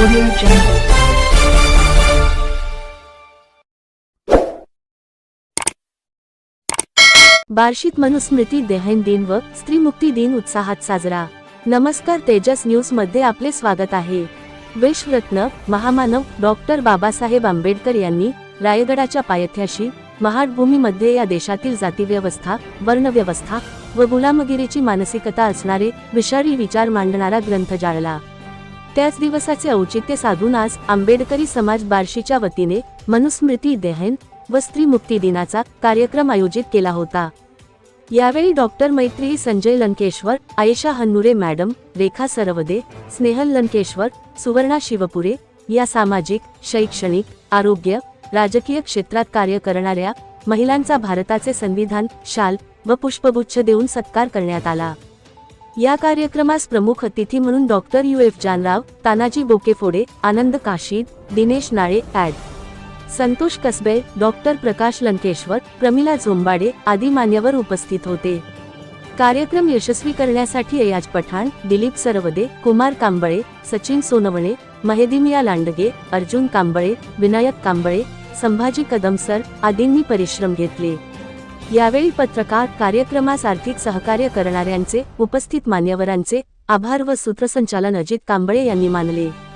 Audio Jungle. बार्शीत Manusmriti देहन दिन व स्त्रीमुक्ती दिन उत्साहात साजरा. नमस्कार तेजस न्यूजमध्ये आपले स्वागत आहे. विश्वरत्न महामानव डॉक्टर बाबासाहेब आंबेडकर यांनी रायगडाच्या पायथ्याशी महाडभूमीमध्ये या देशातील जातीव्यवस्था वर्णव्यवस्था व गुलामगिरीची मानसिकता असणारे विषारी विचार मांडणारा ग्रंथ जाळला. त्याच दिवसाचे औचित्य साधून आज आंबेडकरी समाज बार्शीच्या वतीने मनुस्मृती देहन व स्त्री मुक्ती दिनाचा कार्यक्रम आयोजित केला होता. यावेळी डॉक्टर मैत्री संजय लंकेश्वर आयशा हन्नुरे मॅडम रेखा सरवदे स्नेहल लंकेश्वर सुवर्णा शिवपुरे या सामाजिक शैक्षणिक आरोग्य राजकीय क्षेत्रात कार्य करणाऱ्या महिलांचा भारताचे संविधान शाल व पुष्पगुच्छ देऊन सत्कार करण्यात आला. या कार्यक्रमास प्रमुख अतिथी म्हणून doctor U F Janrao Tanaji Bokephode Anand Kashid Dinesh Nale add. Santosh Kasbe doctor Prakash Lankeshwar Pramila Zombade आदी मान्यवर उपस्थित होते. कार्यक्रम यशस्वी करण्यासाठी अयाज पठाण दिलीप सरवदे कुमार कांबळे सचिन सोनवणे महेदिमिया लांडगे अर्जुन कांबळे विनायक कांबळे संभाजी कदमसर आदींनी परिश्रम घेतले. यावेळी पत्रकार कार्यक्रमास आर्थिक सहकार्य करणाऱ्यांचे उपस्थित मान्यवरांचे आभार व सूत्रसंचालन अजित कांबळे यांनी मानले.